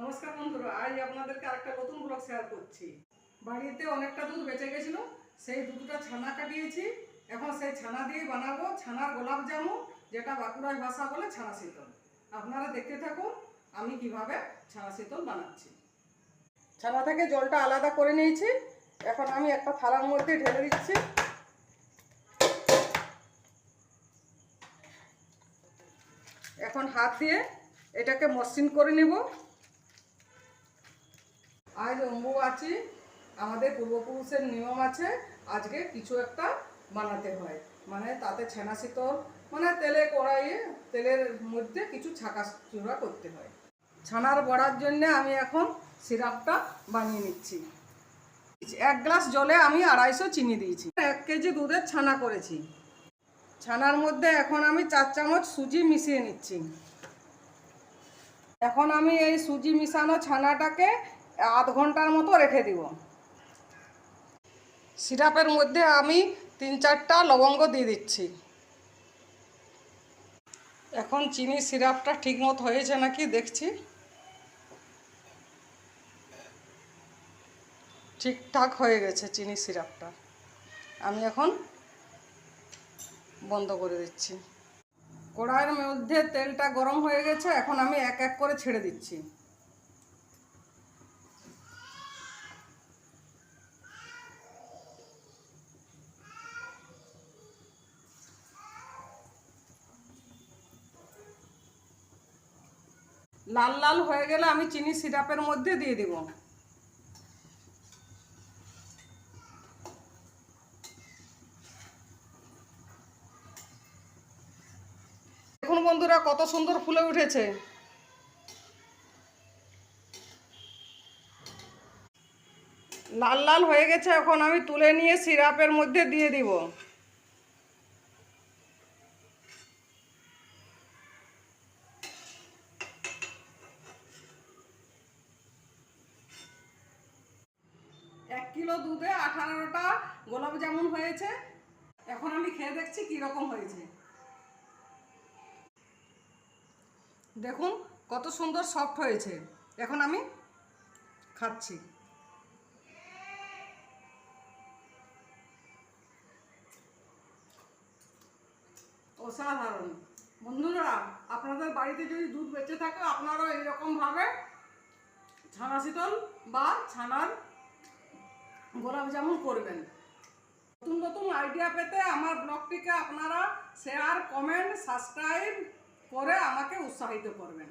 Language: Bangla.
নমস্কার বন্ধুরা, আজ আপনাদেরকে আরেকটা নতুন ব্লগ শেয়ার করছি। বাড়িতে অনেকটা দুধ বেঁচে গেছিল, সেই দুধটা ছানা কাটিয়েছি। এখন সেই ছানা দিয়ে বানাবো ছানার গোলাপ জামুন, যেটা বাঁকুড়ায় ভাষা বলে ছানা শীতল। আপনারা দেখতে থাকুন, আমি কীভাবে ছানা শীতল বানাচ্ছি। ছানা থেকে জলটা আলাদা করে নিয়েছি, এখন আমি একটা থালার মধ্যে ঢেলে দিচ্ছি। এখন হাত দিয়ে এটাকে মসৃণ করে নেব। আজ অম্বুবাচী, আমাদের পূর্বপুরুষের নিয়ম আছে, আজকে কিছু একটা বানাতে হয়। মানে তাতে ছেনা শীতল মানে তেলে কড়াইয়ে, তেলের মধ্যে কিছু ছাকা চূড়া করতে হয়। ছানার বড়ার জন্য আমি এখন সিরাপটা বানিয়ে নিচ্ছি। এক গ্লাস জলে আমি আড়াইশো চিনি দিয়েছি। এক কেজি দুধের ছানা করেছি। ছানার মধ্যে এখন আমি চার চামচ সুজি মিশিয়ে নিচ্ছি। এখন আমি এই সুজি মিশানো ছানাটাকে আধ ঘণ্টার মতো রেখে দিব। সিরাপের মধ্যে আমি তিন চারটা লবঙ্গ দিয়ে দিচ্ছি। এখন চিনি সিরাপটা ঠিক মতো হয়েছে নাকি দেখছি। ঠিকঠাক হয়ে গেছে চিনি সিরাপটা। আমি এখন বন্ধ করে দিচ্ছি। কড়াইয়ের মধ্যে তেলটা গরম হয়ে গেছে, এখন আমি এক এক করে ছেড়ে দিচ্ছি। লাল লাল হয়ে গেলে আমি চিনি সিরাপের মধ্যে দিয়ে দিব। দেখুন বন্ধুরা, কত সুন্দর ফুলে উঠেছে। লাল লাল হয়ে গেছে, এখন আমি তুলে নিয়ে সিরাপের মধ্যে দিয়ে দিব এক কিলো দুধে আঠারোটা গোলাপ জামুন হয়েছে। এখন আমি খেয়ে দেখছি কীরকম হয়েছে। দেখুন, কত সুন্দর সফট হয়েছে। এখন আমি খাচ্ছি। অসাধারণ। বন্ধুরা, আপনাদের বাড়িতে যদি দুধ বেঁচে থাকে, আপনারাও এইরকমভাবে ছানা শীতল বা ছানার গোলাপ জামুন করবেন। নতুন নতুন আইডিয়া পেতে আমার ব্লগটিকে আপনারা শেয়ার কমেন্ট সাবস্ক্রাইব করে আমাকে উৎসাহিত করবেন।